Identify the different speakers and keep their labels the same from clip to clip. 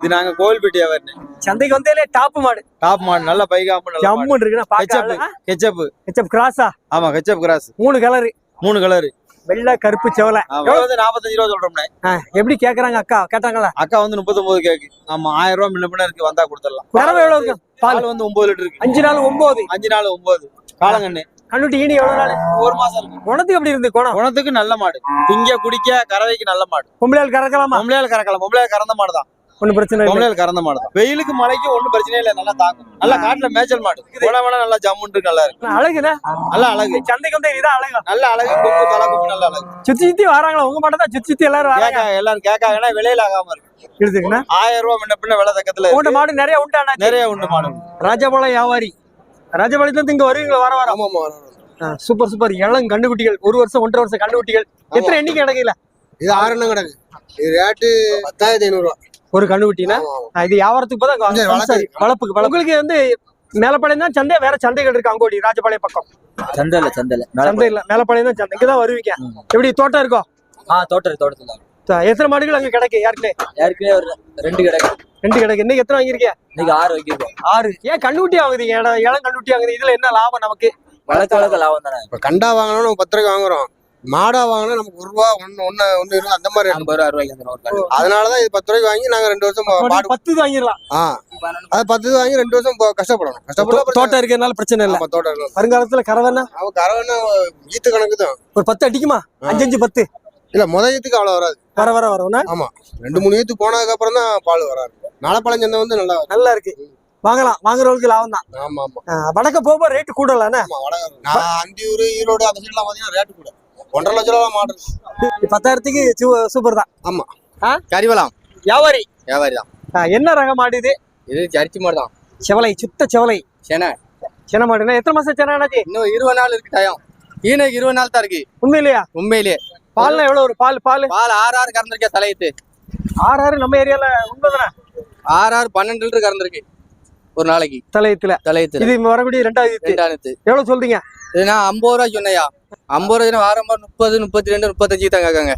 Speaker 1: இது நாங்க கோவில்பட்டி வியாபாரி
Speaker 2: சந்தைக்கு வந்தாலே டாப் மாடு.
Speaker 1: டாப் மாடு நல்ல பைகாம்பு நல்ல
Speaker 2: ஜம்முன்னு இருக்குன்னா
Speaker 1: கெச்சப் கெச்சப்
Speaker 2: ஹெச்எப் கிராஸா
Speaker 1: ஆமா கெச்சப் கிராஸ்
Speaker 2: மூணு கலரு
Speaker 1: மூணு கலர்
Speaker 2: வெள்ளை கருப்பு செவலை.
Speaker 1: வந்து நாற்பத்தஞ்சு ரூபா சொல்றோம்னே.
Speaker 2: எப்படி கேக்குறாங்க அக்கா? கேட்டாங்களா?
Speaker 1: அக்கா வந்து முப்பத்தொன்பது கேக்கு. ஆமா ஆயிரம் ரூபா முன்ன பின்ன இருக்கு. வந்தா கொடுத்துடலாம்.
Speaker 2: கறவை எவ்வளவு இருக்கும் பால்.
Speaker 1: பால் வந்து ஒன்பது லிட்டர் இருக்கு.
Speaker 2: அஞ்சு நாள் ஒன்பது
Speaker 1: அஞ்சு நாள் ஒன்பது காலங்கண்ணு.
Speaker 2: கண்ணுட்டி ஈனி எவ்வளவு நாள்?
Speaker 1: ஒரு மாசம் இருக்கு.
Speaker 2: குணத்துக்கு எப்படி இருந்து குணம்?
Speaker 1: குணத்துக்கு நல்ல மாடு. திங்க குடிக்க கறவைக்கு நல்ல மாடு.
Speaker 2: பொம்பளையால் கறக்கலாமா?
Speaker 1: பொம்பளையால் கறக்கலாம். பொம்பளையால் கறந்த மாடு தான்
Speaker 2: ஒண்ணும் பிரச்சனை இல்லை.
Speaker 1: கறந்த மாடு வெயிலுக்கு மழைக்கு ஒண்ணும் பிரச்சனையே இல்லை நல்லா தாங்கும் நல்லா காட்டுல மேய்ச்சல் மாடு. குணம் வேணா நல்லா ஜம்முன் இருக்கு. நல்லா இருக்கு
Speaker 2: அழகுண்ணே
Speaker 1: நல்லா அழகு.
Speaker 2: சந்தைக்கு வந்து இதான் அழகு.
Speaker 1: நல்ல அழகு கொம்பு தலை கொம்பு நல்ல அழகு.
Speaker 2: சுத்தி சுத்தி வராங்களா? உங்க மட்டும் தான் சுத்தி சுத்தி எல்லாரும் வராங்க.
Speaker 1: எல்லாரும் கேட்காங்கன்னா விலையில ஆகாம இருக்கு.
Speaker 2: இருக்குண்ணா
Speaker 1: ஆயிரம் ரூபாய் முன்ன பின்ன விலை தக்கத்துல இருக்கு.
Speaker 2: மாடு நிறைய உண்டாண்ணா
Speaker 1: நிறைய உண்டு மாடு.
Speaker 2: ராஜபாளையம் வியாபாரி. ராஜபாளையத்துல இங்க வருவீங்களா? வர வர.
Speaker 3: ஆமாமா
Speaker 2: சூப்பர் சூப்பர். இளம் கண்டுகுட்டிகள் ஒரு வருஷம் ஒன்றரை வருஷம் கண்டுகுட்டிகள் எத்தனை எண்ணிக்கை கிடைக்கல
Speaker 3: இது ஆறு எண்ணம் கிடக்கு. இது ரேட்டு பத்தாயிரத்தி ஐநூறுரூவா
Speaker 2: ஒரு கண்டுகுட்டினா இது வியாபாரத்துக்கு. சரி வளர்ப்புக்கு வளர்ப்பு. உங்களுக்கு வந்து மேலப்பாளையம் தான் சந்தை வேற சந்தைகள் இருக்கு அங்கோடி ராஜபாளையம் பக்கம்.
Speaker 4: சந்தையில சந்தையில
Speaker 2: சந்தை இல்ல. மேலப்பாளையம். தான் சந்தை. இங்கதான் வருவீங்க. எப்படி தோட்டம் இருக்கும்
Speaker 4: ஆ தோட்டம் தோட்டத்துல
Speaker 2: எத்தனை மாடுகள் அங்க கிடைக்கும் யாருக்குனே
Speaker 4: ஏற்கனவே ஒரு ரெண்டு கிடைக்கும்
Speaker 2: ரெண்டு கிடைக்கும் இன்னைக்கு எத்தனை வாங்கிருக்கீங்க
Speaker 4: இன்னைக்கு ஆறு வைக்கிறோம்
Speaker 2: ஆறு. ஏன் கண்டுகுட்டி வாங்குறீங்க? இடம் இளம் கண்டுகுட்டி வாங்குறீங்க. இதுல என்ன லாபம் நமக்கு?
Speaker 4: வளர்க்க வளர்க்க லாபம் தானே?
Speaker 3: இப்போ கண்டா வாங்கினா நம்ம பத்து ரூபாய்க்கு வாங்குறோம். மாடா வாங்கினா நமக்கு ஒரு ரூபா ஒன்று ஒன்று ஒன்று இருபது அந்த மாதிரி.
Speaker 4: ஐம்பது ரூபா ரூபாய்க்கு வந்துடும் ஒரு கட்டு.
Speaker 3: அதனால தான் இது பத்து ரூபாய்க்கு வாங்கி நாங்கள் ரெண்டு வருஷம் மாடு
Speaker 2: பத்து இது வாங்கிடலாம்.
Speaker 3: ஆ. அது பத்து வாங்கி ரெண்டு வருஷம் கஷ்டப்படணும். கஷ்டப்பட்டா
Speaker 2: தோட்டம் இருக்கிறதுனால பிரச்சனை இல்ல.
Speaker 3: நம்ம தோட்டம்.
Speaker 2: வருங்காலத்துல கறவைன்னா
Speaker 3: அவன் கரவன்னா ஈத்து கணக்கு தான்
Speaker 2: ஒரு பத்து அடிக்குமா? அஞ்சு அஞ்சு பத்து.
Speaker 3: இல்ல முத ஈத்துக்கு அவ்வளோ வராது.
Speaker 2: வர வர வரும்னா
Speaker 3: ரெண்டு மூணு ஈத்து போனதுக்கு அப்புறம் தான் பால் வராது. நாலப்பழம் சந்தை வந்து நல்லா வரும்.
Speaker 2: நல்லா இருக்கு. வாங்கலாம். வாங்குறவங்களுக்கு லாபம் தான்.
Speaker 3: ஆமா ஆமா.
Speaker 2: வடக்க போகும்போது ரேட்டு
Speaker 3: ஆமா வடகர் நான் அந்தியூர் ஈரோடு அந்த சைடுலாம் பார்த்தீங்கன்னா ரேட்டு கூட. ஒன்றரை லட்ச ரூபா மாடு இருக்கு.
Speaker 2: பத்தாயிரத்துக்கு சூப்பர் தான்.
Speaker 3: ஆமா.
Speaker 2: ஆ?
Speaker 3: கரிவலாம்.
Speaker 2: வியாபாரி.
Speaker 3: வியாபாரி தான்.
Speaker 2: என்ன ரக மாடு இது?
Speaker 3: இது ஜரிச்சி மாடு தான்.
Speaker 2: செவலை சுத்த செவலை.
Speaker 3: சென்னை
Speaker 2: சின்ன மாடுனா எத்தனை மாசம் சின்ன ஆனாச்சு
Speaker 3: இன்னும் இருபது நாள் இருக்கு டயம் ஈனக்கு இருபது நாள் தான் இருக்கு.
Speaker 2: உண்மையிலையா?
Speaker 3: உண்மையிலேயே
Speaker 2: பால்னா எவ்வளவு ஒரு பால் பால்?
Speaker 3: பால் ஆறு ஆறு கறந்துருக்கேன் தலையத்து
Speaker 2: ஆறு ஆறு நம்ம ஏரியால உண்மைதானே?
Speaker 3: ஆறு ஆறு பன்னெண்டு லிட்டர் கறந்துருக்கு. ஒரு நாளைக்கு.
Speaker 2: தலையத்துல.
Speaker 3: தலையத்து
Speaker 2: இது வரக்கூடிய ரெண்டாவது.
Speaker 3: ரெண்டாயிரத்து
Speaker 2: எவ்வளவு சொல்றீங்க?
Speaker 3: இது நான் ஐம்பது ரூபா சொன்னையா. ஐம்பது ரூபா வாரம் முப்பது முப்பத்தி ரெண்டு முப்பத்தஞ்சு தான் கேட்காங்க.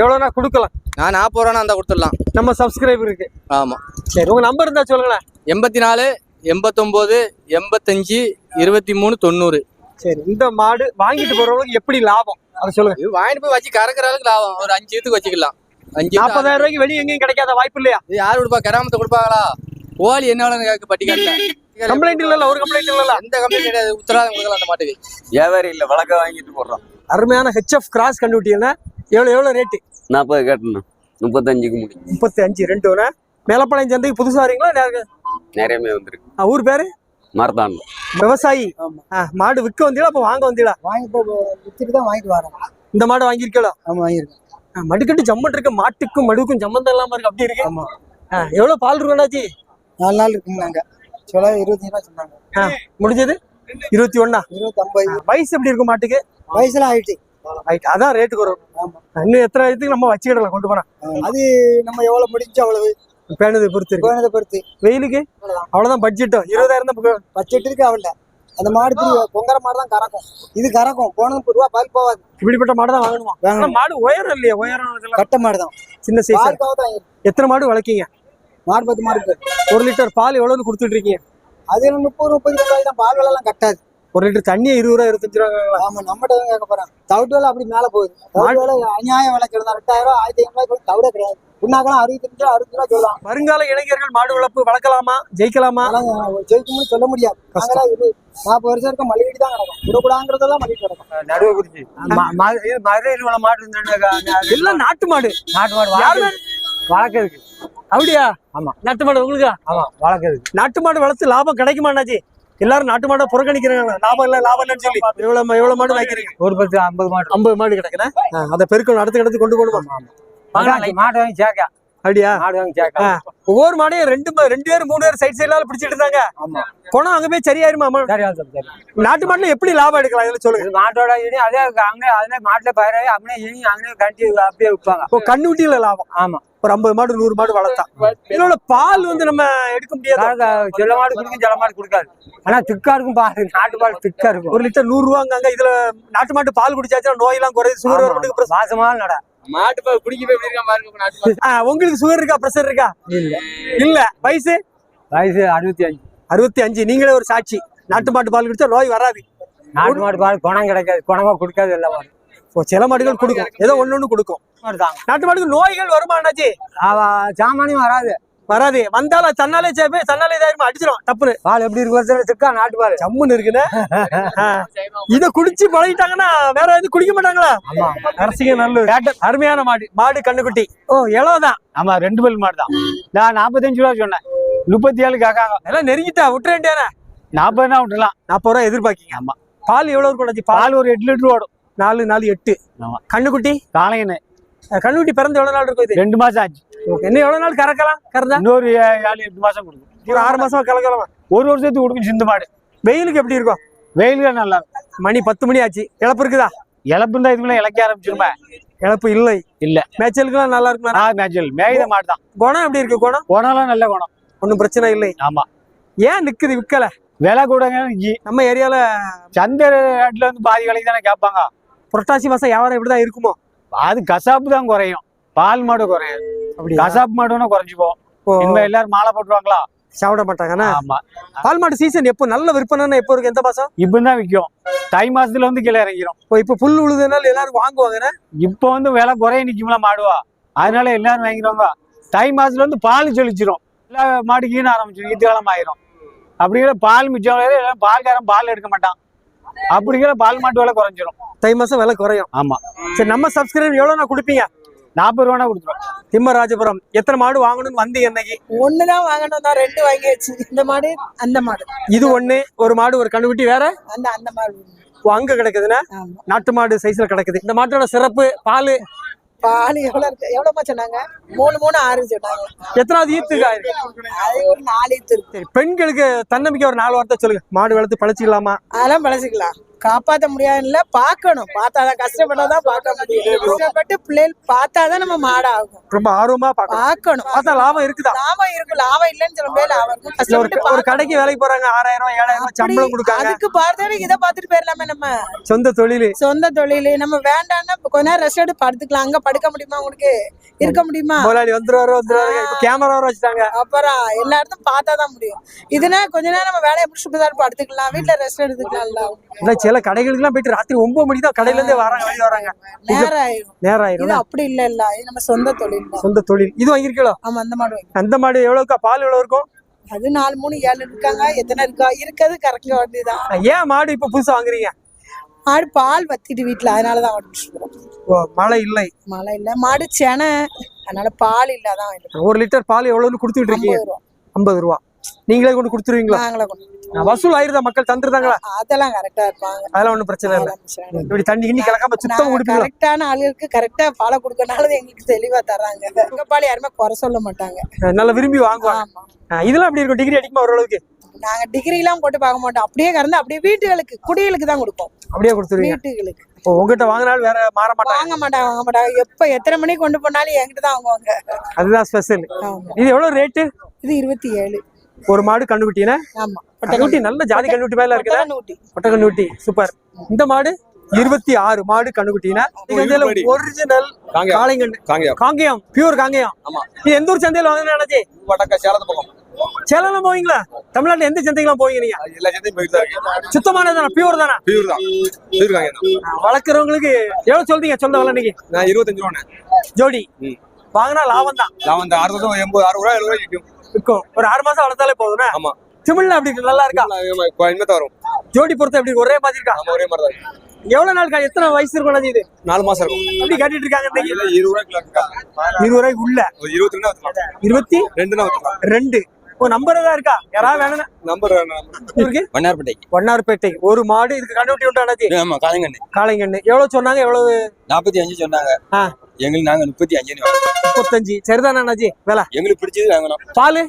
Speaker 2: எவ்வளவுனா கொடுக்கலாம்.
Speaker 3: நான் நாற்பது ரூபா அந்த கொடுத்துடலாம்.
Speaker 2: நம்ம சப்ஸ்கிரைபர் இருக்கு.
Speaker 3: ஆமா.
Speaker 2: சரி உங்க நம்பர் இருந்தா சொல்லுங்களேன்.
Speaker 3: எண்பத்தி நாலு எண்பத்தொம்போது எண்பத்தஞ்சு இருபத்தி மூணு தொண்ணூறு.
Speaker 2: சரி இந்த மாடு வாங்கிட்டு போறவங்களுக்கு எப்படி லாபம்? அதை சொல்லுங்க.
Speaker 3: வாங்கிட்டு போய் வச்சு கறக்குற அளவுக்கு லாபம். ஒரு அஞ்சு இதுக்கு வச்சுக்கலாம். அஞ்சு
Speaker 2: நாற்பதாயிரம் ரூபாய்க்கு வெளியே எங்கேயும் கிடைக்காத வாய்ப்பு இல்லையா?
Speaker 3: யார் கொடுப்பா? கிராமத்தை கொடுப்பாங்களா? கோழி என்ன வேலை கேட்க பட்டிக்காட்டில்
Speaker 2: கம்ப்ளைண்ட் இல்ல ஒரு கம்ப்ளைண்ட் இல்ல
Speaker 3: எந்த கம்பெனி கிடையாது. உத்தரவாதம் கொடுக்கலாம் அந்த மாட்டுக்கு.
Speaker 4: வியாபாரி இல்ல வழக்க வாங்கிட்டு போடுறோம்
Speaker 2: அருமையான ஹெச்எஃப் கிராஸ் கண்டுபிட்டியல்னா எவ்வளவு எவ்வளவு ரேட்டு
Speaker 4: நாற்பது கேட்டணும் முப்பத்தஞ்சுக்கு முடியும்
Speaker 2: முப்பத்தி அஞ்சு ரெண்டு ஒன்று மேலப்பாளையம் சந்தைக்கு புதுசா வரீங்களா நேரா-
Speaker 4: நிறையமே வந்திருக்கு.
Speaker 2: ஆ, ஊர் பேரு?
Speaker 4: மரத்தாண்டு
Speaker 2: விவசாயி. ஆ, மாடு விற்க வந்தீங்களா அப்ப வாங்க வந்தீங்களா?
Speaker 5: வாங்கி வித்துட்டு தான் வாங்கிட்டு வரேன்
Speaker 2: இந்த மாடு வாங்கியிருக்கீங்களா?
Speaker 5: ஆமா வாங்கியிருக்கேன்
Speaker 2: மடுக்கட்டு ஜம்மன் இருக்கு மாட்டுக்கும் மடுவுக்கும் சம்பந்தம் இல்லாம இருக்கு அப்படி இருக்கு.
Speaker 5: ஆமா.
Speaker 2: எவ்வளவு பால் இருக்கும்டாச்சி
Speaker 5: நாலு நாள் இருக்குங்க சொல்ல இருபத்தஞ்சு ரூபா சொன்னாங்க
Speaker 2: முடிஞ்சது? இருபத்தி ஒண்ணா
Speaker 5: இருபத்தி ஐம்பது
Speaker 2: வயசு எப்படி இருக்கும் மாட்டுக்கு?
Speaker 5: வயசுல ஆயிடுச்சு
Speaker 2: ரைட் அதான் ரேட்டு குறவு
Speaker 5: ஆமா.
Speaker 2: இன்னும் எத்தனை இதுக்கு நம்ம வச்சுக்கிடலாம் கொண்டு போனா?
Speaker 5: அது நம்ம எவ்வளவு முடிஞ்சு அவ்வளவு.
Speaker 2: பேனது பொறுத்து
Speaker 5: போனதை பொறுத்து.
Speaker 2: வெயிலுக்கு? அவ்வளவுதான். பட்ஜெட்டும் இருபதாயிரம் தான்.
Speaker 5: பட்ஜெட் இருக்கு அவள்கிட்ட அந்த மாடு பொங்கற மாடு தான் கறக்கும். இது கறக்கும். போனது ரூபா பால் போகாது
Speaker 2: இப்படிப்பட்ட மாடு தான் வாங்கணுமா? மாடு உயரம் இல்லையா உயரம்
Speaker 5: கட்ட மாடு தான்.
Speaker 2: சின்ன சைஸ் எத்தனை மாடு வளர்க்கீங்க?
Speaker 5: மாடு பத்து மாடு இருக்கு
Speaker 2: ஒரு லிட்டர் பால் எவ்வளவுன்னு கொடுத்துட்டு இருக்கீங்க?
Speaker 5: அது என்ன முப்பது முப்பது ரூபாய் தான். பால் விலை எல்லாம் கட்டாது.
Speaker 2: ஒரு லிட்டர் தண்ணியே இருபது ரூபா இருபத்தஞ்சு ரூபா
Speaker 5: ஆமா நம்மகிட்ட தான் கேட்க போறேன் தவிட்டு விலை அப்படி மேல போகுது. தவிட்டு விலை அநியாய விலை கிடந்தா ரெண்டாயிரம் ரூபாய் ஆயிரத்தி ஐநூறு ரூபாய் தவிட கிடையாது. புண்ணாக்கெல்லாம் அறுபத்தஞ்சு ரூபா அறுபது ரூபா சொல்லலாம்
Speaker 2: வருங்கால இளைஞர்கள் மாடு வளர்ப்பு வளர்க்கலாமா? ஜெயிக்கலாமா?
Speaker 5: ஜெயிக்கும்னு சொல்ல முடியாது. நாற்பது வருஷம் இருக்க மல்லிகை தான் கிடக்கும். விடக்கூடாங்கிறதெல்லாம் மல்லிகை கிடக்கும்.
Speaker 6: நடுவு குறிச்சி மதுரையில் மாடு இருந்தாங்க
Speaker 2: எல்லாம் நாட்டு மாடு.
Speaker 6: நாட்டு மாடு? வளர்க்கறதுக்கு.
Speaker 2: அப்படியா?
Speaker 6: ஆமா.
Speaker 2: நாட்டு மாடு உங்களுக்கா?
Speaker 6: ஆமா வளர்க்கறதுக்கு
Speaker 2: நாட்டு மாடு வளர்த்து லாபம் கிடைக்குமா அண்ணாச்சி? எல்லாரும் நாட்டு மாடை புறக்கணிக்கிறாங்க. லாபம் இல்ல லாபம் இல்லைன்னு சொல்லி. எவ்வளவு எவ்வளவு மாடு வைக்கிறீங்க
Speaker 6: ஒரு பத்து ஐம்பது மாடு.
Speaker 2: ஐம்பது மாடு கிடக்குறேன் அதை பெருக்கணும் அடுத்த இடத்துக்கு கொண்டு போகணுமா?
Speaker 6: மாடு வாங்கி சேர்க்க.
Speaker 2: அப்படியா?
Speaker 6: மாடு வாங்கி சேர்க்க.
Speaker 2: ஒவ்வொரு மாடையும் ரெண்டு ரெண்டு பேர் மூணு பேர் சைடு சைடுல பிடிச்சிட்டு இருந்தாங்க. குணம் அங்க போய் சரியாயிருமா நாட்டு மாட்டுல எப்படி லாபம் எடுக்கலாம்? இதுல சொல்லுங்க.
Speaker 6: மாட்டோட இனி அதே அங்கே அதே மாட்டுல பயிராகி அப்படியே இனி அங்கே கட்டி அப்படியே விற்பாங்க.
Speaker 2: இப்போ கண்ணுட்டியில லாபம்.
Speaker 6: ஆமா.
Speaker 2: ஒரு ஐம்பது மாடு நூறு மாடு வளர்த்தா இதோட பால் வந்து நம்ம எடுக்க முடியாது?
Speaker 6: சில மாடு குடிக்கும் சில மாடு கொடுக்காது. ஆனா திக்கா இருக்கும் பாரு. நாட்டு பால் திக்கா இருக்கும்.
Speaker 2: ஒரு லிட்டர் நூறு ரூபாங்க இதுல நாட்டு மாட்டு பால் குடிச்சாச்சுன்னா நோய் எல்லாம் குறையுது. சுகர் வரதுக்கு
Speaker 6: மாசமாலும் நட.
Speaker 1: மாட்டு பால் குடிக்கவே
Speaker 2: உங்களுக்கு சுகர் இருக்கா பிரஷர் இருக்கா?
Speaker 6: இல்ல.
Speaker 2: இல்ல. வயசு?
Speaker 6: வயசு அறுபத்தி அஞ்சு
Speaker 2: அறுபத்தி அஞ்சு நீங்களே ஒரு சாட்சி. நாட்டு மாட்டு பால் குடிச்சா நோய் வராது.
Speaker 6: நாட்டு மாடு பால் குணம் கிடைக்காது குணமா கொடுக்காது எல்லாம்
Speaker 2: சில மாடுகள் கொடுக்கும். ஏதோ ஒண்ணு ஒண்ணு கொடுக்கும். நாட்டு மாட்டுக்கு நோய்கள் வருமா அண்ணாச்சி?
Speaker 6: சாமானியம் வராது.
Speaker 2: வராது. வந்தாலும் தன்னாலே சேப்பே தன்னாலே இதாயிருமா அடிச்சிடும் தப்புன்னு
Speaker 6: பால் எப்படி இருக்கு? திக்கா நாட்டு பால்?
Speaker 2: ஜம்முன்னு இருக்குன்னு. இத குடிச்சு பழகிட்டாங்கன்னா வேற எதுவும் குடிக்க மாட்டாங்களா?
Speaker 6: ஆமா.
Speaker 2: அரசிங்க நல்ல அருமையான மாடு. மாடு கண்ணுக்குட்டி. ஓ எவ்வளவுதான்
Speaker 6: ஆமா ரெண்டு பல் மாடு தான். நான் நாற்பத்தஞ்சு ரூபா சொன்னேன். முப்பத்தி ஏழு கேட்காங்க.
Speaker 2: எல்லாம் நெருங்கிட்டா? விட்டுறேன்டேனே
Speaker 6: நாற்பது தான் விட்டுலாம்
Speaker 2: நாற்பது ரூபா எதிர்பார்க்கீங்க.
Speaker 6: ஆமா.
Speaker 2: பால் எவ்வளவு? பால்?
Speaker 6: பால் ஒரு எட்டு லிட்டர் ஓடும்.
Speaker 2: நாலு நாலு எட்டு. கண்ணுக்குட்டி? அஹ் கண்ணுக்குட்டி பிறந்து எவ்வளவு நாள் இருக்கும் இது?
Speaker 6: ரெண்டு மாசம் ஆச்சு.
Speaker 2: ஓகே. இன்னும் எவ்வளவு நாள் கறக்கலாம்? கறந்தா?
Speaker 6: இன்னொரு ஏழு எட்டு மாசம் கொடுக்கும்.
Speaker 2: ஒரு ஆறு மாசமா கலக்கலாமா?
Speaker 6: ஒரு வருஷத்துக்கு கொடுக்கும் சிந்து மாடு
Speaker 2: வெயிலுக்கு எப்படி இருக்கும்?
Speaker 6: வெயிலுக்கு நல்லா
Speaker 2: மணி பத்து மணி ஆச்சு. இழப்பு இருக்குதா?
Speaker 6: இழப்பு தான் இதுக்குள்ள இலக்க ஆரம்பிச்சிருமே?
Speaker 2: இழப்பு இல்லை.
Speaker 6: இல்ல.
Speaker 2: மேய்ச்சலுக்குலாம் நல்லா இருக்குமா?
Speaker 6: ஆ மேய்ச்சல். மேய்த மாடு தான்
Speaker 2: குணம் எப்படி இருக்கு? குணம்?
Speaker 6: குணம்லாம் நல்ல குணம்.
Speaker 2: ஒன்றும் பிரச்சனை இல்லை.
Speaker 6: ஆமா.
Speaker 2: ஏன் நிக்குது விக்கல?
Speaker 6: விலை கூடங்க
Speaker 2: நம்ம ஏரியால
Speaker 6: சந்தை ரேட்ல வந்து பாதி விலைக்கு தானே கேட்பாங்க.
Speaker 2: புரட்டாசி மாசம் வியாபாரம் இப்படிதான் இருக்குமோ?
Speaker 6: அது கசாப்பு தான் குறையும். பால் மாடு குறையும்
Speaker 2: அப்படியா?
Speaker 6: கசாப்பு மாடுனா குறைஞ்சு போகும் இனிமே எல்லாரும் மாலை போட்டுருவாங்களா?
Speaker 2: சாப்பிட மாட்டாங்கண்ணா?
Speaker 6: ஆமா.
Speaker 2: பால் மாடு சீசன் எப்போ? நல்ல விற்பனை எப்போ இருக்கு? எந்த மாசம்?
Speaker 6: இப்போ தான் விற்கும் தை மாசத்துல வந்து கீழே இறங்கிரும்.
Speaker 2: ஓ இப்போ புல் உழுதுனால எல்லாரும் வாங்குவாங்கண்ணா?
Speaker 6: இப்போ வந்து விலை குறைய நிக்கும்ல மாடுவா. அதனால எல்லாரும் வாங்கிடுவாங்க. தை மாசத்துல வந்து பால் செழிச்சிரும் எல்லா மாடு ஈன ஆரம்பிச்சிடும் ஈத்து காலம் ஆயிரும் அப்படிங்கிற பால் மிச்சம் பால்காரன் பால் எடுக்க மாட்டான். அப்படிங்கிற பால் மாட்டு விலை குறைஞ்சிரும்.
Speaker 2: தை மாசம் விலை குறையும்.
Speaker 6: ஆமா.
Speaker 2: சரி நம்ம சப்ஸ்கிரைபர் எவ்வளவு நான் கொடுப்பீங்க?
Speaker 6: நாற்பது ரூபா கொடுத்துருவோம்
Speaker 2: திம்மராஜபுரம். எத்தனை மாடு வாங்கணும்னு வந்தீங்க இன்னைக்கு
Speaker 7: ஒண்ணுதான் வாங்கணும் தான் ரெண்டு வாங்கியாச்சு. இந்த மாடு அந்த மாடு.
Speaker 2: இது ஒண்ணு ஒரு மாடு ஒரு கண்ணுக்குட்டி வேற?
Speaker 7: அந்த அந்த மாடு
Speaker 2: அங்க கிடக்குதுன்னா?
Speaker 7: ஆமா.
Speaker 2: நாட்டு மாடு சைஸ்ல கிடக்குது. இந்த மாட்டோட சிறப்பு பால்
Speaker 7: பால் எவ்வளவு இருக்கு? எவ்வளவுமா சொன்னாங்க? மூணு மூணு ஆறு சொன்னாங்க.
Speaker 2: எத்தனாவது ஈத்துக்கா?
Speaker 7: அது ஒரு நாலு ஈத்து
Speaker 2: பெண்களுக்கு தன்னம்பிக்கை ஒரு நாலு வார்த்தை சொல்லுங்க. மாடு வளர்த்து பழச்சிக்கலாமா?
Speaker 7: அதெல்லாம் பழசிக்கலாம் காப்பாத்த முடியாதுல்ல பார்க்கணும். பார்த்தாதான் கஷ்டப்பட்டாதான் பார்க்க முடியும். கஷ்டப்பட்டு பிள்ளைகள் பார்த்தாதான் நம்ம மாடு ஆகும்
Speaker 2: ரொம்ப ஆர்வமா பார்க்கணும். பார்த்தா லாபம் இருக்குதா?
Speaker 7: லாபம் இருக்கும் லாபம் இல்லைன்னு சொல்ல முடியாது. லாபம்
Speaker 2: ஒரு
Speaker 7: கஷ்டப்பட்டு.
Speaker 2: கடைக்கு வேலைக்கு போறாங்க. ஆறாயிரம் ஏழாயிரம் சம்பளம் கொடுக்காங்க.
Speaker 7: அதுக்கு பார்த்தாலும் இதை பார்த்துட்டு போயிடலாமே நம்ம.
Speaker 2: சொந்த தொழில்.
Speaker 7: சொந்த தொழில். நம்ம வேண்டாம்னா கொஞ்ச நேரம் ரெஸ்ட் எடுத்து படுத்துக்கலாம். அங்க படுக்க முடியுமா உங்களுக்கு? இருக்க முடியுமா?
Speaker 2: முதலாளி வந்துருவாரு வந்துருவாரு? கேமரா வச்சுட்டாங்க.
Speaker 7: அப்புறம் எல்லா இடத்தும் பார்த்தா தான் முடியும். இதுனா கொஞ்ச நேரம் நம்ம வேலையை முடிச்சுட்டு தான் படுத்துக்கலாம். வீட்டுல ரெஸ்ட் எடுத்துக்கலாம்ல.
Speaker 2: இல்ல சில கடைகளுக்கு எல்லாம் போயிட்டு ராத்திரி ஒன்பது மணிக்கு தான் கடையில இருந்தே வராங்க வெளிய வராங்க.
Speaker 7: நேரம் ஆயிரும்.
Speaker 2: நேரம்
Speaker 7: இது
Speaker 2: ஆயிரும்.
Speaker 7: அப்படி இல்ல இல்ல. இது நம்ம சொந்த தொழில் தான்.
Speaker 2: சொந்த தொழில். இது வாங்கிருக்கீங்களோ
Speaker 7: ஆமா அந்த மாடு வாங்கி.
Speaker 2: அந்த மாடு எவ்வளவுக்கா? பால் எவ்வளவு இருக்கும்?
Speaker 7: அது நாலு மூணு ஏழு இருக்காங்க. எத்தனை இருக்கா? இருக்கிறது கரெக்ட் வேண்டியதான்
Speaker 2: ஏன் மாடு இப்ப புதுசா வாங்குறீங்க?
Speaker 7: மாடு பால் வத்திட்டு வீட்டுல அதனாலதான்
Speaker 2: ஓ, மழை இல்லை.
Speaker 7: மழை இல்ல. மாடு செனை. அதனால பால் இல்லாதான் வாங்கிட்டு
Speaker 2: ஒரு லிட்டர் பால் எவ்வளவுன்னு கொடுத்துட்டு இருக்கீங்க?
Speaker 7: ஐம்பது ரூபா.
Speaker 2: ஐம்பது ரூபா. நீங்களே கொண்டு கொடுத்துருவீங்களா?
Speaker 7: நாங்களே கொண்டு
Speaker 2: வசூல் ஆயிருதா? மக்கள் தந்துருந்தாங்களா
Speaker 7: அதெல்லாம் கரெக்டா இருப்பாங்க.
Speaker 2: அதெல்லாம் ஒண்ணும் பிரச்சனை இல்லை. இப்படி தண்ணி கிண்ணி கலக்காம சுத்தம்
Speaker 7: நாங்க
Speaker 2: குடிப்பீங்களா?
Speaker 7: கரெக்டான ஆளுகளுக்கு கரெக்டா பாலை கொடுக்கறனால எங்களுக்கு தெளிவா தர்றாங்க. எங்க பால் யாருமே குறை சொல்ல மாட்டாங்க.
Speaker 2: நல்லா விரும்பி வாங்குவாங்க. இதெல்லாம் எப்படி இருக்கும்? டிகிரி அடிக்குமா ஓரளவுக்கு?
Speaker 7: நாங்க டிகிரி எல்லாம் போட்டு பார்க்க மாட்டோம். அப்படியே கறந்து அப்படியே வீட்டுகளுக்கு குடிகளுக்கு தான் கொடுப்போம்.
Speaker 2: அப்படியே கொடுத்துருவீங்க?
Speaker 7: வீட்டுகளுக்கு.
Speaker 2: இப்போ உங்ககிட்ட வாங்கினாலும் வேற மாற மாட்டாங்க?
Speaker 7: வாங்க மாட்டாங்க வாங்க மாட்டாங்க. எப்ப எத்தனை மணிக்கு கொண்டு போனாலும் என்கிட்ட தான் வாங்குவாங்க.
Speaker 2: அதுதான் ஸ்பெஷல் இது எவ்வளவு ரேட்டு
Speaker 7: இது இருபத்தி ஏழு.
Speaker 2: ஒரு மாடு கண்ணுக்குட்டினா?
Speaker 7: ஆமா.
Speaker 2: கண்ணுக்குட்டி நல்ல ஜாதி கண்ணுக்குட்டி மேல
Speaker 7: நூட்டி
Speaker 2: ஒட்ட சூப்பர். இந்த மாடு இருபத்தி ஆறு மாடு கண்ணுக்குட்டினா ஒரிஜினல்
Speaker 1: காங்கேயம்.
Speaker 2: காளைங்கண்ணு
Speaker 1: காங்கேயம்.
Speaker 2: காங்கேயம் பியூர் காங்கேயம்.
Speaker 1: ஆமா.
Speaker 2: இது எந்த ஊர் சந்தையில வாங்கினா நினைச்சி சேலம் போவீங்களா? தமிழ்நாட்டுல எந்த சந்தைக்கெல்லாம் போவீங்க நீங்க?
Speaker 1: எல்லா சேர்த்தையும் போயிட்டு தான் இருக்கு
Speaker 2: சுத்தமானது தானே பியூர் தானே?
Speaker 1: பியூர் தான். பியூர் காங்கேயம் தான்.
Speaker 2: வளர்க்குறவங்களுக்கு எவ்வளவு சொல்றீங்க? சொந்த விலை இன்னைக்கு
Speaker 1: நான் இருபத்தஞ்சு ரூபாண்ணே.
Speaker 2: ஜோடி. வாங்கினா லாபம் தான்.
Speaker 1: வந்து ஆறு வருஷம் எண்பது அறுபது ரூபா எழுபது ரூபாய் விற்கும்
Speaker 2: ஒரு ஆறு மாசம் வளர்த்தாலே போதும்னா
Speaker 1: ஆமா.
Speaker 2: தமிழ்ல அப்படி நல்லா இருக்கா?
Speaker 1: இனிமே வரும்.
Speaker 2: ஜோடி பொறுத்த எப்படி ஒரே மாதிரி இருக்கா?
Speaker 1: நம்ம ஒரே மாதிரி தான் இருக்கு.
Speaker 2: எவ்வளவு நாள் கா- எத்தனை வயசு இருக்கும் இது?
Speaker 1: நாலு மாசம் இருக்கும்.
Speaker 2: எப்படி கட்டிட்டு இருக்காங்க
Speaker 1: இருபது ரூபாய் கிலோ இருக்கா
Speaker 2: இருபது ரூபாய்க்கு உள்ள.
Speaker 1: ஒரு இருபத்தி
Speaker 2: இருபத்தி
Speaker 1: ரெண்டு தான்
Speaker 2: ரெண்டு. ஓ நம்பர் ஏதாவது இருக்கா? யாராவது வேணும்னா?
Speaker 1: நம்பர்
Speaker 2: இருக்கு
Speaker 8: வண்ணார்பேட்டைக்கு
Speaker 2: வண்ணார்பேட்டை. ஒரு மாடு இதுக்கு கண்டுபிடி உண்டு அண்ணாச்சி
Speaker 8: ஆமா காலங்கண்ணு
Speaker 2: காளைங்கண்ணு. எவ்வளவு சொன்னாங்க? எவ்வளவு?
Speaker 8: நாற்பத்தி அஞ்சு சொன்னாங்க. எங்களுக்கு நாங்க முப்பத்தி வாங்கினோம்.
Speaker 2: முப்பத்தஞ்சு. சரிதானே அண்ணாச்சி? விலை.
Speaker 8: எங்களுக்கு பிடிச்சது வாங்கணும்
Speaker 2: பால்?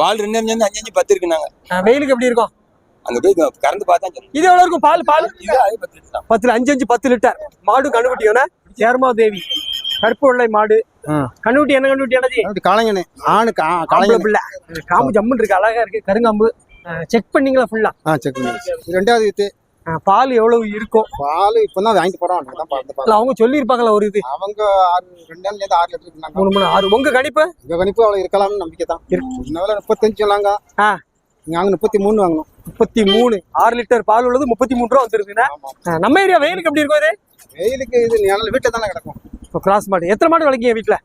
Speaker 8: பால் ரெண்டு அஞ்சு அஞ்சு அஞ்சு பத்து இருக்கு நாங்க.
Speaker 2: வெயிலுக்கு எப்படி இருக்கும்?
Speaker 8: அங்க போய் கறந்து பார்த்தா.
Speaker 2: இது எவ்வளவு இருக்கும்? பால் பால். பத்துல அஞ்சு அஞ்சு பத்து லிட்டர். மாடு கண்ணுக்குட்டியோட சேர்மா தேவி கருப்பு வெள்ளை மாடு கண்ணுக்குட்டி என்ன கண்ணுக்குட்டி
Speaker 3: அப்படி காளைங்கண்ணு ஆணு கா
Speaker 2: காம்பளை
Speaker 3: காளைங்கண்ணு
Speaker 2: பிள்ளை. காம்பு ஜம்முன்னு இருக்கு. அழகா இருக்கு. கருங்காம்பு. செக் பண்ணீங்களா ஃபுல்லா
Speaker 3: ஆ? செக் பண்ணி. ரெண்டாவது வித்து.
Speaker 2: பால் எவ்வளவு இருக்கும்
Speaker 3: பால் இப்பதான் வாங்கிட்டு போறோம்
Speaker 2: இல்ல அவங்க சொல்லியிருப்பாங்களா ஒரு இது.
Speaker 3: அவங்க ஆறு ரெண்டு நாள்ல இருந்து ஆறு லிட்டர்
Speaker 2: மூணு மணி ஆறு. உங்க கணிப்பு?
Speaker 3: இந்த கணிப்பு அவ்வளவு இருக்கலாம்னு நம்பிக்கை தான் இன்னும் முப்பத்தஞ்சு சொன்னாங்க.
Speaker 2: ஆ.
Speaker 3: நாங்க முப்பத்தி மூணு வாங்கணும்.
Speaker 2: முப்பத்தி மூணு. ஆறு லிட்டர் பால் உள்ளது முப்பத்தி மூணு ரூபா வந்துருக்குண்ணா நம்ம ஏரியா வெயிலுக்கு எப்படி இருக்கும் இது?
Speaker 3: வெயிலுக்கு இது நிழல். வீட்டுல தானே கிடக்கும்.
Speaker 2: இப்போ கிராஸ் மாடு. எத்தனை மாடு வளர்க்கீங்க வீட்டுல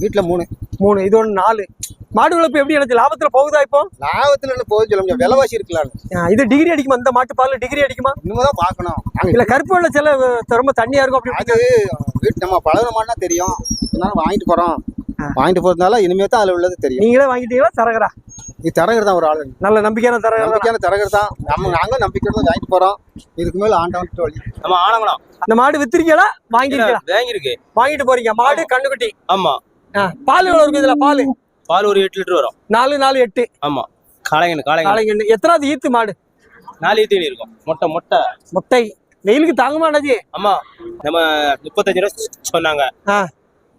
Speaker 3: வீட்டுல மூணு.
Speaker 2: மூணு. இது ஒன்று நாலு. மாடு வளர்ப்பு எப்படி எனக்கு லாபத்துல போகுதா இப்போ?
Speaker 3: லாபத்துல போகுது சொல்ல முடியாது. விலைவாசி இருக்கலாம்
Speaker 2: இது டிகிரி அடிக்குமா? இந்த மாட்டு பால் டிகிரி அடிக்குமா?
Speaker 3: இனிமே தான் பார்க்கணும்
Speaker 2: இல்ல கருப்பு வெள்ளை சில ரொம்ப தண்ணியா இருக்கும் அப்படி
Speaker 3: அது வீட்டு நம்ம பழகுறோமான்னா தெரியும். அதனால வாங்கிட்டு போறோம். வாங்கிட்டு போறதுனால இனிமே தான் அதுல உள்ளது தெரியும்.
Speaker 2: நீங்களே வாங்கிட்டீங்களா? தரகரா?
Speaker 3: இது தரகர் தான் ஒரு ஆளு.
Speaker 2: நல்ல நம்பிக்கையான தரகரா.
Speaker 3: நம்பிக்கையான தரகர் தான். நம்ம நாங்க நம்பிக்கை தான் வாங்கிட்டு போறோம். இதுக்கு மேல ஆண்டவன் வழி
Speaker 4: நம்ம ஆனங்குளம்.
Speaker 2: இந்த மாடு வித்திருக்கீங்களா? வாங்கிருக்கீங்களா
Speaker 4: வாங்கியிருக்கு.
Speaker 2: வாங்கிட்டு போறீங்க. மாடு கண்ணுக்குட்டி.
Speaker 4: ஆமா.
Speaker 2: பால் எவ்வளவு இருக்கு இதுல? பால்.
Speaker 4: பால் ஒரு எட்டு லிட்டர் வரும்.
Speaker 2: நாலு நாலு எட்டு.
Speaker 4: ஆமா. காளைங்கன்னு காளைங்க
Speaker 2: நாளைக்கு எத்தனாவது ஈத்து மாடு?
Speaker 4: நாலு தீனி இருக்கும். மொட்டை மொட்டை.
Speaker 2: முட்டை. வெயிலுக்கு தாங்க மாட்டாச்சு
Speaker 4: ஆமா. நம்ம முப்பத்தஞ்சு ரூபா சொன்னாங்க.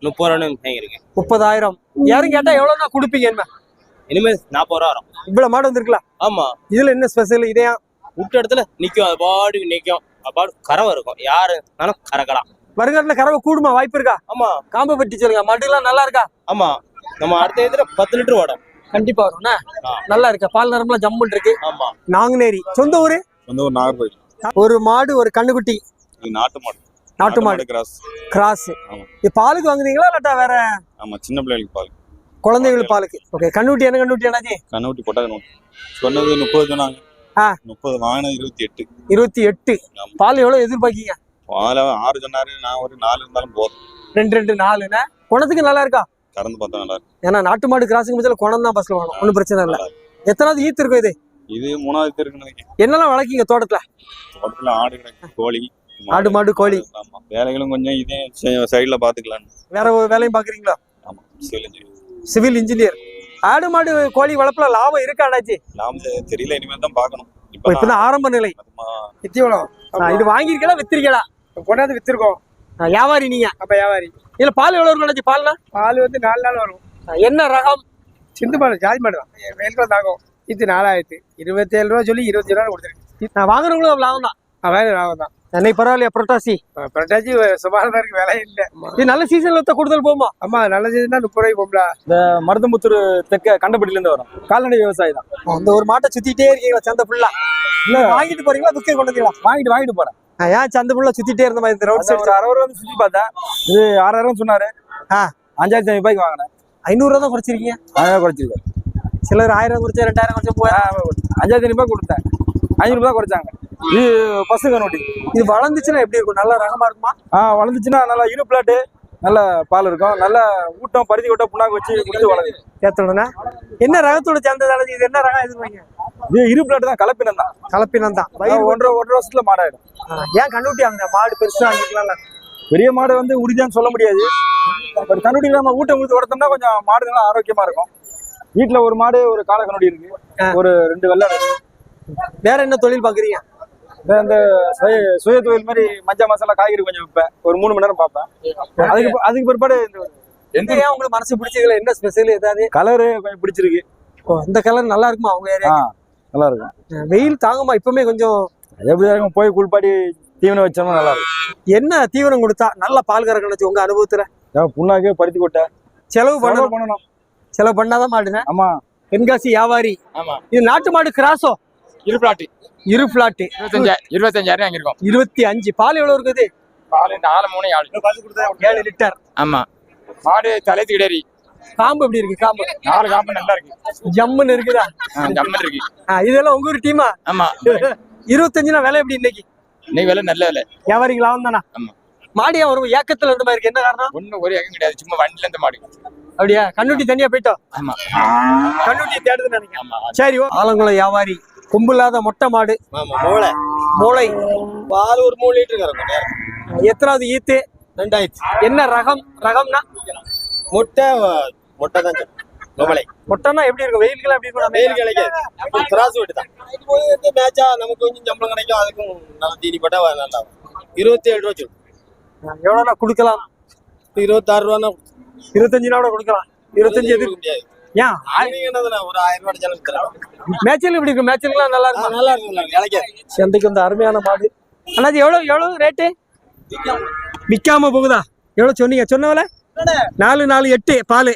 Speaker 4: முப்பது ரூபான்னு வாங்கியிருக்கேன்
Speaker 2: முப்பதாயிரம். யாரும் கேட்டா எவ்வளவுனா கொடுப்பீங்க என்ன?
Speaker 4: இனிமேல் நாற்பது ரூபா வரும்.
Speaker 2: இவ்வளவு மாடு வந்திருக்கலாம்.
Speaker 4: ஆமா.
Speaker 2: இதுல என்ன ஸ்பெஷல் இதையா?
Speaker 4: விட்ட இடத்துல நிக்கும். அது பாட்டுக்கு நிக்கும். பாட்டு கறவை இருக்கும். யாருனாலும் கறக்கலாம்.
Speaker 2: வருங்காட்டுல கறவை கூடுமா? வாய்ப்பு இருக்கா?
Speaker 4: ஆமா.
Speaker 2: காம்ப பட்டி சொல்லுங்க. மாடுலாம் நல்லா இருக்கா?
Speaker 4: ஆமா. நம்ம அடுத்த இதுல பத்து லிட்டர் ஓடும்
Speaker 2: கண்டிப்பா வரும்ண்ணா
Speaker 4: ஆ.
Speaker 2: நல்லா இருக்கா? பால் நரம்புலாம் ஜம்முன் இருக்கு.
Speaker 4: ஆமா.
Speaker 2: நாங்குநேரி. சொந்த ஊரு?
Speaker 9: வந்து ஒரு நாகர்கோவில்.
Speaker 2: ஒரு மாடு ஒரு கண்ணுக்குட்டி
Speaker 9: நாட்டு மாடு.
Speaker 2: நாட்டு மாடு.
Speaker 9: கிராஸ்.
Speaker 2: கிராஸ்.
Speaker 9: ஆமா.
Speaker 2: இது பாலுக்கு வாங்குறீங்களா இல்லாட்டா வேற?
Speaker 9: ஆமா சின்ன பிள்ளைகளுக்கு பால்.
Speaker 2: குழந்தைகள் பாலுக்கு. ஓகே கண்ணுக்குட்டி என்ன கண்ணுக்குட்டி என்னாச்சு?
Speaker 9: கண்ணுக்குட்டி போட்டா சொன்னது முப்பது சொன்னாங்க.
Speaker 2: ஆ.
Speaker 9: முப்பது வாங்கினது இருபத்தி எட்டு.
Speaker 2: இருபத்தி எட்டு. பால் எவ்வளவு எதிர்பார்க்கீங்க?
Speaker 9: பால ஆறு சொன்னாரு நான் ஒரு நாலு இருந்தாலும் போதும்.
Speaker 2: ரெண்டு ரெண்டு நாலுண்ணே குணத்துக்கு நல்லா இருக்கா?
Speaker 9: கறந்து பார்த்தா நல்லா இருக்கு
Speaker 2: ஏன்னா நாட்டு மாடு கிராஸுக்கு பட்சத்தில் குணம் தான் பஸ்ல வேணும் ஒன்றும் பிரச்சனை இல்லை.
Speaker 9: இருக்கு.
Speaker 2: எத்தனாவது ஈத்து இருக்கும் இது?
Speaker 9: இது மூணாவது நினைக்கிறேன்.
Speaker 2: என்னெல்லாம் வளர்க்கீங்க தோட்டத்துல?
Speaker 9: தோட்டத்துல ஆடு கிடக்கு கோழி
Speaker 2: ஆடு, மாடு, கோழி.
Speaker 9: ஆமா. வேலைகளும் கொஞ்சம் இதே சைடுல பாத்துக்கலாம்
Speaker 2: வேற ஒரு வேலையும் பாக்குறீங்களா?
Speaker 9: ஆமா. சிவலஞ்சி
Speaker 2: சிவில் இன்ஜினியர் ஆடு மாடு கோழி வளர்ப்புல லாபம் இருக்கா அண்ணாச்சி?
Speaker 9: நாம தெரியல. இனிமேல் தான் பார்க்கணும்.
Speaker 2: இப்போ இப்பதான் ஆரம்ப நிலை. நித்தியவளம் இது வாங்கியிருக்கா வித்திருக்கா
Speaker 10: கொண்டாந்து வித்திருக்கோம்.
Speaker 2: வியாபாரி நீங்க?
Speaker 10: அப்ப வியாபாரி.
Speaker 2: இதுல பால் எவ்வளவு இருக்கும் அண்ணாச்சி பால்னா?
Speaker 10: பால் வந்து நாலு நாள் வரும்.
Speaker 2: என்ன ரகம்?
Speaker 10: சிந்து மாடு ஜாதி மாடு தான். வெயில்குள்ள தாகும் இது நாலாயிரத்து இருபத்தி ஏழு ரூபா சொல்லி இருபத்தி ரூபா கொடுத்துருக்கு.
Speaker 2: நான் வாங்குறவங்களும் லாபம் தான்.
Speaker 10: வேலை லாபம் தான்.
Speaker 2: என்னை பரவாயில்லையா புரட்டாசி?
Speaker 10: புரட்டாச்சி சுமாராக இருக்கு விலை இல்லை.
Speaker 2: இது நல்ல சீசன்ல ஒத்த கூடுதல் போமா
Speaker 10: ஆமா நல்ல செய்துனா முப்பது ரூபாய்க்கு போம்ல
Speaker 8: மருதமுத்தூர் தெற்க கண்டப்பட்டில இருந்து வரும். கால்நடை விவசாயி தான்.
Speaker 2: அந்த ஒரு மாட்டை சுத்திட்டே இருக்கீங்களா சந்தை ஃபுல்லா இல்ல வாங்கிட்டு போறீங்களா துக்கை கொண்டு
Speaker 8: வாங்கிட்டு வாங்கிட்டு போறேன்.
Speaker 2: ஏன் சந்தை ஃபுல்லா சுத்திட்டே இருந்த மாதிரி இந்த ரவுண்ட்
Speaker 8: அது ஒரு அறுபது ரூபா வந்து சுத்தி பார்த்தேன். இது ஆறாயிரம் சொன்னாரு.
Speaker 2: ஆ.
Speaker 8: அஞ்சாயிரத்தி ஐநூறு ரூபாய்க்கு வாங்கினேன்.
Speaker 2: ஐநூறு ரூபா தான் குறைச்சிருக்கீங்க?
Speaker 8: ஆயிரம் குறைச்சிருக்காரு
Speaker 2: சிலர் ஆயிரம் குறைச்சா ரெண்டாயிரம் குறைச்சா போய்
Speaker 8: அஞ்சாயிரத்தி ரூபாய் கொடுத்தேன். ஐநூறு ரூபாய் குறைச்சாங்க. இது பசு கனோட்டி
Speaker 2: இது வளர்ந்துச்சுன்னா எப்படி இருக்கும்? நல்ல ரகமா இருக்குமா?
Speaker 8: ஆ வளர்ந்துச்சுன்னா நல்லா இரு பிளாட்டு நல்ல பால் இருக்கும். நல்ல ஊட்டம் பருத்தி கொட்டை புண்ணாக்கு வச்சு கொடுத்து வளருது.
Speaker 2: ஏத்தோடனே என்ன ரகத்தோட சேர்ந்ததால இது? என்ன ரகம் எதிர்பார்க்கீங்க
Speaker 8: இது இரு பிளாட்டு தான் கலப்பினம் தான்.
Speaker 2: கலப்பினம் தான்.
Speaker 8: ஒன்றரை ஒன்றரை வருஷத்துல மாடாயிடும்.
Speaker 2: ஏன் கண்டுபிடி அந்த மாடு பெருசா வாங்கிக்கலாம்ல
Speaker 8: பெரிய மாடு வந்து உறுதியான்னு சொல்ல முடியாது. பட் கண்ணுடி நம்ம ஊட்டம் கொடுத்து வளர்த்தோம்னா கொஞ்சம் மாடு நல்லா ஆரோக்கியமா இருக்கும். வீட்டுல ஒரு மாடு ஒரு காளை கண்ணுடி இருக்கு. ஒரு ரெண்டு வெள்ளை.
Speaker 2: வேற என்ன தொழில் பாக்குறீங்க?
Speaker 8: இந்த சுய சுய தொழில் மாதிரி மஞ்சள் மசாலா காய்கறி கொஞ்சம் விற்பேன். ஒரு மூணு மணி நேரம் பார்ப்பேன். அதுக்கு அதுக்கு பிற்பாடு இந்த
Speaker 2: எந்த ஏன் உங்களுக்கு மனசு பிடிச்சதுல என்ன ஸ்பெஷல் ஏதாவது?
Speaker 8: கலரு கொஞ்சம் பிடிச்சிருக்கு.
Speaker 2: இந்த கலர் நல்லா இருக்குமா அவங்க ஏரியா
Speaker 8: நல்லா இருக்கும்
Speaker 2: வெயில் தாங்குமா? இப்பவுமே கொஞ்சம்
Speaker 8: எப்படி இருக்கும்? போய் குளிப்பாட்டி தீவனம் வச்சோம்னா நல்லா இருக்கும்
Speaker 2: என்ன தீவனம் கொடுத்தா நல்ல பால் கறக்கணும் உங்க அனுபவத்துல?
Speaker 8: புண்ணாக்கு பருத்தி கொட்டை.
Speaker 2: செலவு
Speaker 8: செலவு
Speaker 2: பண்ணணும். செலவு பண்ணாதான் மாடுங்க
Speaker 8: ஆமா.
Speaker 2: தென்காசி வியாபாரி.
Speaker 4: ஆமா.
Speaker 2: இது நாட்டு மாடு கிராஸோ
Speaker 11: இரு பிளாட்டு
Speaker 2: இரு பிளாட்டு
Speaker 11: இருபத்தஞ்சாயிரம் இருபத்தஞ்சாயிரம் வாங்கியிருக்கோம்.
Speaker 2: இருபத்தி அஞ்சு. பால் எவ்வளவு இருக்குது?
Speaker 11: பால் நாலு மூணு ஆள்.
Speaker 2: ஏழு லிட்டர்.
Speaker 11: ஆமா. மாடு தலை திடறி
Speaker 2: காம்பு எப்படி இருக்கு? காம்பு.
Speaker 11: நாலு காம்பு நல்லா இருக்கு.
Speaker 2: ஜம்முன்னு இருக்குதா?
Speaker 11: ஜம்முன்னு இருக்கு.
Speaker 2: இதெல்லாம் உங்க ஊர் டீமா?
Speaker 11: ஆமா.
Speaker 2: இருபத்தஞ்சுனா விலை எப்படி இன்னைக்கு?
Speaker 11: இன்னைக்கு விலை நல்ல விலை.
Speaker 2: வியாபாரிக்கு லாபம் தானா?
Speaker 11: ஆமா.
Speaker 2: மாடியா ஒரு ஏக்கத்துல இருந்த மாதிரி இருக்கு. என்ன காரணம்?
Speaker 11: ஒண்ணும் ஒரு ஏக்கம் கிடையாது. சும்மா வண்டில இருந்து மாடு.
Speaker 2: அப்படியா? கண்ணுட்டி தனியா போயிட்டோம்.
Speaker 11: ஆமா.
Speaker 2: கண்ணுட்டி தேடுதுன்னு நினைக்கிறேன்.
Speaker 11: ஆமா.
Speaker 2: சரி ஓ. ஆலங்குளம் வியாபாரி கொம்பில்லாத மொட்டை மாடு.
Speaker 4: ஆமா மூளை.
Speaker 2: மூளை.
Speaker 4: பால் ஒரு மூணு லிட்டர்
Speaker 2: எத்தனாவது ஈத்து?
Speaker 4: ரெண்டாயிரத்தி.
Speaker 2: என்ன ரகம்? ரகம்னா?
Speaker 4: முட்டை முட்டை தான் மூளை
Speaker 2: மொட்டைன்னா எப்படி இருக்கும்? வெயிலுக்குலாம் எப்படி இருக்கும்?
Speaker 4: வெயில் கிடைக்காது கிராஸ் வீட்டு தான். இது போய் வந்து மேட்சா நமக்கு கொஞ்சம் சம்பளம் கிடைக்கும். அதுக்கும் நல்லா தீனி போட்டா நல்லா இருக்கும். இருபத்தி ஏழு ரூபா சொல்லு
Speaker 2: எவ்வளோனா கொடுக்கலாம்.
Speaker 4: இருபத்தாறு ரூபா
Speaker 2: இருபத்தஞ்சு கூட கொடுக்கலாம். இருபத்தஞ்சு எதிர்
Speaker 4: முடியாது.
Speaker 2: ஏன்?
Speaker 3: ஒரு ஆயிரம் ரூபாய் வித்துடலாம்.
Speaker 2: மேய்ச்சல் இப்படி இருக்கும்? மேய்ச்சலுக்குலாம் நல்லா இருக்கும்?
Speaker 3: நல்லா இருக்குங்களா இலைக்காது
Speaker 2: சந்தைக்கு வந்து அருமையான மாடு அண்ணாச்சி எவ்வளவு எவ்வளவு ரேட்டு விற்காம போகுதா? எவ்வளவு சொன்னீங்க? சொன்னவல நாலு நாலு எட்டு பால்.